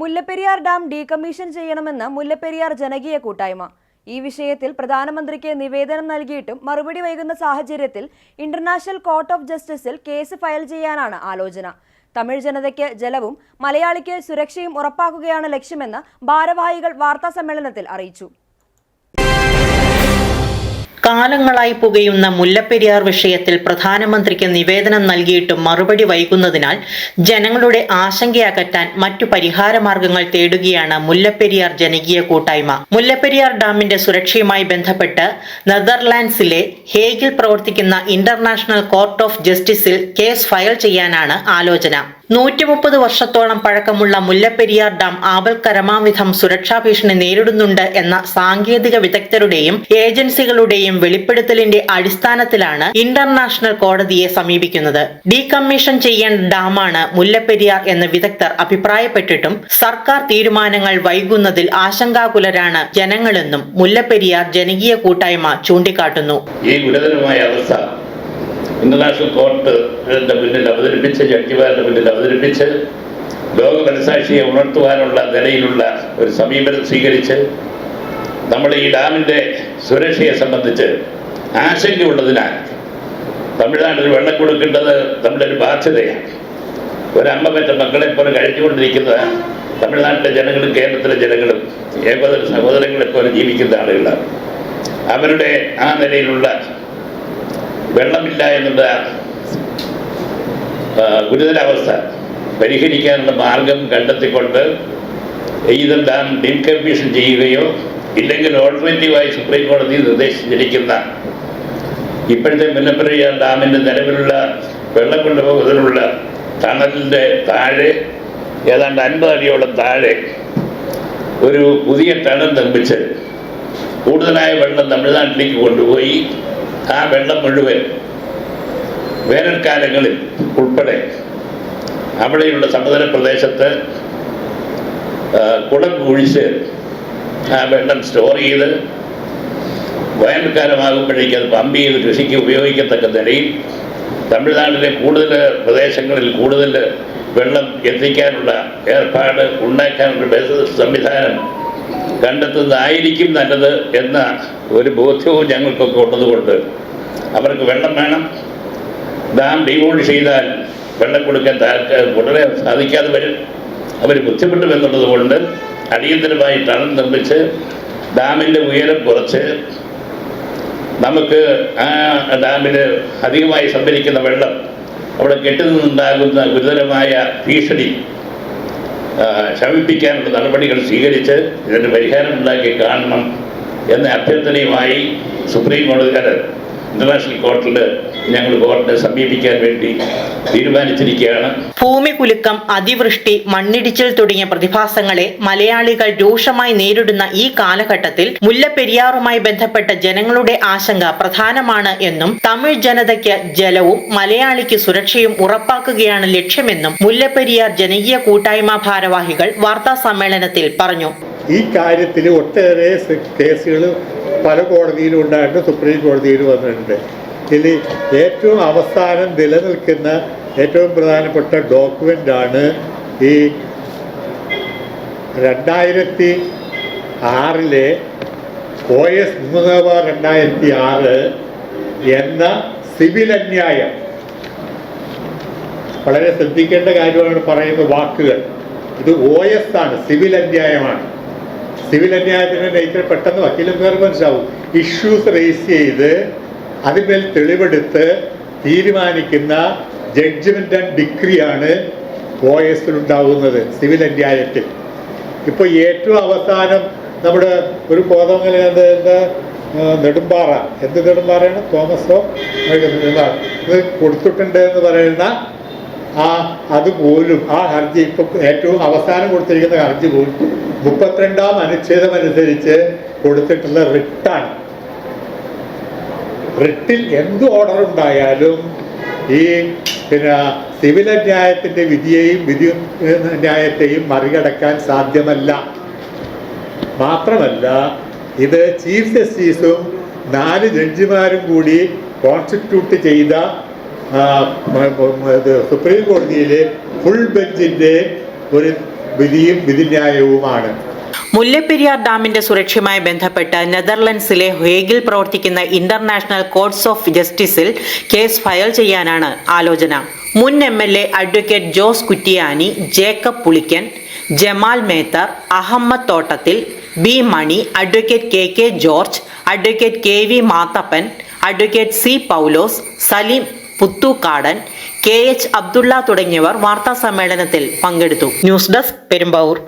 Mullaperiyar dam decommission ചെയ്യണമെന്ന് മുല്ലപ്പെരിയാർ ജനകീയ കൂട്ടായ്മ. ഈ വിഷയത്തിൽ പ്രധാനമന്ത്രിക്ക് നിവേദനം നൽകിയിട്ടും മറുപടി വൈകുന്ന സാഹചര്യത്തിൽ ഇന്റർനാഷണൽ കോർട്ട് ഓഫ് ജസ്റ്റിസിൽ കേസ് ഫയൽ ചെയ്യാനാണ് ആലോചന. തമിഴ് ജനതയ്ക്ക് ജലവും മലയാളിക്ക് സുരക്ഷയും ഉറപ്പാക്കുകയാണ് ലക്ഷ്യമെന്ന് ഭാരവാഹികൾ വാർത്താ സമ്മേളനത്തിൽ അറിയിച്ചു. കാലങ്ങളായി പുകയുന്ന മുല്ലപ്പെരിയാർ വിഷയത്തിൽ പ്രധാനമന്ത്രിക്ക് നിവേദനം നൽകിയിട്ടും മറുപടി വൈകുന്നതിനാൽ ജനങ്ങളുടെ ആശങ്കയകറ്റാൻ മറ്റു പരിഹാരമാർഗങ്ങൾ തേടുകയാണ് മുല്ലപ്പെരിയാർ ജനകീയ കൂട്ടായ്മ. മുല്ലപ്പെരിയാർ ഡാമിന്റെ സുരക്ഷയുമായി ബന്ധപ്പെട്ട് നെതർലാൻഡ്സിലെ ഹേഗിൽ പ്രവർത്തിക്കുന്ന ഇന്റർനാഷണൽ കോർട്ട് ഓഫ് ജസ്റ്റിസിൽ കേസ് ഫയൽ ചെയ്യാനാണ് ആലോചന. നൂറ്റി മുപ്പത് വർഷത്തോളം പഴക്കമുള്ള മുല്ലപ്പെരിയാർ ഡാം ആപൽക്കരമാവിധം സുരക്ഷാ ഭീഷണി നേരിടുന്നുണ്ട് എന്ന സാങ്കേതിക വിദഗ്ധരുടെയും ഏജൻസികളുടെയും വെളിപ്പെടുത്തലിന്റെ അടിസ്ഥാനത്തിലാണ് ഇന്റർനാഷണൽ കോടതിയെ സമീപിക്കുന്നത്. ഡീകമ്മീഷൻ ചെയ്യേണ്ട ഡാമാണ് മുല്ലപ്പെരിയാർ എന്ന് വിദഗ്ധർ അഭിപ്രായപ്പെട്ടിട്ടും സർക്കാർ തീരുമാനങ്ങൾ വൈകുന്നതിൽ ആശങ്കാകുലരാണ് ജനങ്ങളെന്നും മുല്ലപ്പെരിയാർ ജനകീയ കൂട്ടായ്മ ചൂണ്ടിക്കാട്ടുന്നു. ഈ ഗുരുതരമായ അവസ്ഥ ഇന്റർനാഷണൽ കോർട്ട് മുന്നിൽ അവതരിപ്പിച്ച് ജഡ്ജിമാരുടെ മുന്നിൽ അവതരിപ്പിച്ച് ലോക മനസാക്ഷിയെ ഉണർത്തുവാനുള്ള നിലയിലുള്ള ഒരു സമീപനം സ്വീകരിച്ച് നമ്മൾ ഈ ഡാമിന്റെ സുരക്ഷയെ സംബന്ധിച്ച് ആശങ്കയുള്ളതിനാൽ തമിഴ്നാട്ടിൽ വെള്ളം കൊടുക്കേണ്ടത് നമ്മുടെ ഒരു ബാധ്യതയാണ്. ഒരമ്മ പറ്റ മക്കളെ പോലെ കഴിച്ചുകൊണ്ടിരിക്കുന്ന തമിഴ്നാട്ടിലെ ജനങ്ങളും കേരളത്തിലെ ജനങ്ങളും ഏകോദര സഹോദരങ്ങളെ പോലെ ജീവിക്കുന്ന ആളുകളാണ്. അവരുടെ ആ നിലയിലുള്ള വെള്ളമില്ല എന്നുള്ള ഗുരുതരാവസ്ഥ. പരിഹരിക്കാനുള്ള മാർഗം കണ്ടെത്തിക്കൊണ്ട് ഇതും ഡാം ഡീകമ്മീഷൻ ചെയ്യുകയോ ഇല്ലെങ്കിൽ ഓൾട്ടർനേറ്റീവായി സുപ്രീം കോടതി നിർദ്ദേശിച്ചിരിക്കുന്ന ഇപ്പോഴത്തെ മുല്ലപ്പെരിയാർ ഡാമിന്റെ നിലവിലുള്ള വെള്ളം കൊണ്ടുപോകുന്നതിനുള്ള ടണലിന്റെ താഴെ ഏതാണ്ട് അൻപത് അടിയോളം താഴെ ഒരു പുതിയ ടണൽ നിർമ്മിച്ച് കൂടുതലായ വെള്ളം തമിഴ്നാട്ടിലേക്ക് കൊണ്ടുപോയി ആ വെള്ളം മുഴുവൻ വേനൽക്കാലങ്ങളിൽ ഉൾപ്പെടെ അവിടെയുള്ള സമതല പ്രദേശത്ത് കുളം കുഴിച്ച് ആ വെള്ളം സ്റ്റോർ ചെയ്ത് വേനൽക്കാലമാകുമ്പോഴേക്ക് അത് പമ്പ് ചെയ്ത് കൃഷിക്ക് ഉപയോഗിക്കത്തക്ക നിലയിൽ തമിഴ്നാട്ടിലെ കൂടുതൽ പ്രദേശങ്ങളിൽ കൂടുതൽ വെള്ളം എത്തിക്കാനുള്ള ഏർപ്പാട് ഉണ്ടാക്കാനുള്ള സംവിധാനം കണ്ടെത്തുന്നതായിരിക്കും നല്ലത് എന്ന ഒരു ബോധ്യവും ഞങ്ങൾക്കൊക്കെ ഉള്ളതുകൊണ്ട് അവർക്ക് വെള്ളം വേണം. ഡാം ഡീവോൾഡ് ചെയ്താൽ വെള്ളം കൊടുക്കാൻ ഉടനെ സാധിക്കാതെ വരും. അവർ ബുദ്ധിമുട്ടും എന്നുള്ളത് കൊണ്ട് അടിയന്തരമായി ടണൽ നിർമ്മിച്ച് ഡാമിന്റെ ഉയരം കുറച്ച് നമുക്ക് ആ ഡാമിൽ അധികമായി സംഭരിക്കുന്ന വെള്ളം അവിടെ കെട്ടുനിന്നുണ്ടാകുന്ന ഗുരുതരമായ ഭീഷണി ശമിപ്പിക്കാനുള്ള നടപടികൾ സ്വീകരിച്ച് ഇതിന് പരിഹാരം ഉണ്ടാക്കി കാണണം എന്ന അഭ്യർത്ഥനയുമായി സുപ്രീം കോടതിക്കാരൻ ഇന്റർനാഷണൽ കോർട്ടിൽ ഞങ്ങൾ ബോർഡിനെ സമീപിക്കാൻ വേണ്ടി തീരുമാനിച്ചിരിക്കുകയാണ്. ഭൂമി കുലുക്കം അതിവൃഷ്ടി മണ്ണിടിച്ചിൽ തുടങ്ങിയ പ്രതിഭാസങ്ങളെ മലയാളികൾ രൂക്ഷമായി നേരിടുന്ന ഈ കാലഘട്ടത്തിൽ മുല്ലപ്പെരിയാറുമായി ബന്ധപ്പെട്ട ജനങ്ങളുടെ ആശങ്ക പ്രധാനമാണ് എന്നും തമിഴ് ജനതയ്ക്ക് ജലവും മലയാളിക്ക് സുരക്ഷയും ഉറപ്പാക്കുകയാണ് ലക്ഷ്യമെന്നും മുല്ലപ്പെരിയാർ ജനകീയ കൂട്ടായ്മ ഭാരവാഹികൾ വാർത്താ സമ്മേളനത്തിൽ പറഞ്ഞു. ഈ കാര്യത്തിൽ ഒട്ടേറെ കേസുകൾ പല കോടതിയിലും ഉണ്ടായിട്ട് സുപ്രീം കോടതിയിൽ വന്നിട്ടുണ്ട്. ഇതിൽ ഏറ്റവും അവസാനം നിലനിൽക്കുന്ന ഏറ്റവും പ്രധാനപ്പെട്ട ഡോക്യുമെന്റ് ആണ് ഈ രണ്ടായിരത്തി ആറിലെ ഒ എസ് മൂന്ന് രണ്ടായിരത്തി ആറ് എന്ന സിവിൽ അന്യായം. വളരെ ശ്രദ്ധിക്കേണ്ട കാര്യമാണ് പറയുന്ന വാക്കുകൾ. ഇത് ഒ എസ് ആണ് സിവിൽ അന്യായമാണ്. സിവിൽ അന്യായത്തിന്റെ നേച്ചർ പെട്ടെന്ന് വക്കീലും പേർ മനസ്സിലാവും. ഇഷ്യൂസ് റേസ് ചെയ്ത് അതിന്മേൽ തെളിവെടുത്ത് തീരുമാനിക്കുന്ന ജഡ്ജ്മെന്റ് ആൻഡ് ഡിഗ്രിയാണ് ഒ എസിലുണ്ടാകുന്നത് സിവിൽ അന്യായത്തിൽ ഇപ്പോൾ ഏറ്റവും അവസാനം നമ്മുടെ ഒരു കോതമംഗല നെടുമ്പാറ. എന്ത് നെടുമ്പാറയാണ്? തോമസോ ഇത് കൊടുത്തിട്ടുണ്ട് എന്ന് പറയുന്ന ആ അതുപോലും ആ ഹർജി ഇപ്പൊ ഏറ്റവും അവസാനം കൊടുത്തിരിക്കുന്ന ഹർജി പോലും മുപ്പത്തിരണ്ടാം അനുച്ഛേദം അനുസരിച്ച് കൊടുത്തിട്ടുള്ള റിട്ടാണ്. റിട്ടിൽ എന്ത് ഓർഡർ ഉണ്ടായാലും ഈ പിന്നെ സിവിൽ ന്യായത്തിന്റെ വിധിയെയും വിധി ന്യായത്തെയും മറികടക്കാൻ സാധ്യമല്ല. മാത്രമല്ല ഇത് ചീഫ് ജസ്റ്റിസും നാല് ജഡ്ജിമാരും കൂടി കോൺസ്റ്റിറ്റ്യൂട്ട് ചെയ്ത സുപ്രീം കോടതിയിലെ ഫുൾ ബെഞ്ചിന്റെ ഒരു വിധിയും വിധിന്യായവുമാണ്. മുല്ലപ്പെരിയാർ ഡാമിന്റെ സുരക്ഷയുമായി ബന്ധപ്പെട്ട് നെതർലൻഡ്സിലെ ഹേഗിൽ പ്രവർത്തിക്കുന്ന ഇന്റർനാഷണൽ കോർട്സ് ഓഫ് ജസ്റ്റിസിൽ കേസ് ഫയൽ ചെയ്യാനാണ് ആലോചന. മുൻ M L A advocate Jose Kuttiyani Jacob Pulikkan Jamal Methar Ahammed Thottathil B Mani advocate K K George advocate K V Mathappan advocate C Paulose Saleem Puthukkadan K H Abdulla തുടങ്ങിയവർ വാർത്താ സമ്മേളനത്തിൽ പങ്കെടുത്തു. News desk Perumbavoor.